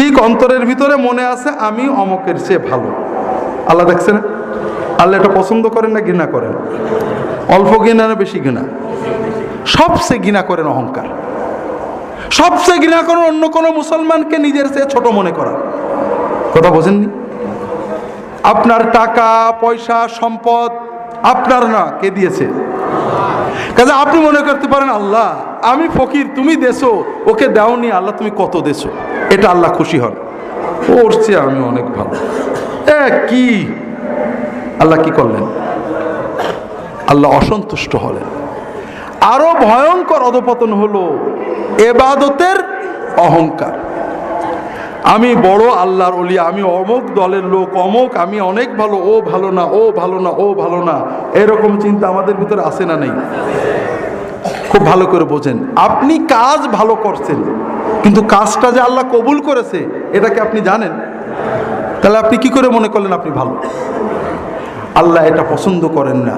ঠিক অন্তরের ভিতরে মনে আছে আমি অমকের চেয়ে ভালো। আল্লাহ দেখছে না আল্লাহ এটা পছন্দ করেন না ঘৃণা করেন? অল্প ঘৃণা না বেশি ঘৃণা? সবচেয়ে ঘৃণা করেন অহংকার। সবচেয়ে ঘৃণা করেন অন্য কোনো মুসলমানকে নিজের চেয়ে ছোট মনে করা। কথা বোঝেননি? আপনার টাকা, পয়সা, সম্পদ, আপনার না, কে দিয়েছে? কাজে আপনি মনে করতে পারেন, আল্লাহ, আমি ফকির, তুমি দেছো, ওকে দাওনি, আল্লাহ, তুমি কত দেছো? এটা আল্লাহ খুশি হন। চেয়ে আমি অনেক ভালো। এ, কি? আল্লাহ কি করলেন? আল্লাহ অসন্তুষ্ট হলেন। আরও ভয়ঙ্কর অধপতন হলো এবাদতের অহংকার। আমি বড় আল্লাহর অলি আমি অমুক দলের লোক, অমুক, আমি অনেক ভালো, ও ভালো না, ও ভালো না, ও ভালো না। এরকম চিন্তা আমাদের ভিতরে আসে না নেই। খুব ভালো করে বোঝেন। আপনি কাজ ভালো করছেন, কিন্তু কাজটা যে আল্লাহ কবুল করেছে এটাকে আপনি জানেন? তাহলে আপনি কি করে মনে করলেন আপনি ভালো? আল্লাহ এটা পছন্দ করেন না।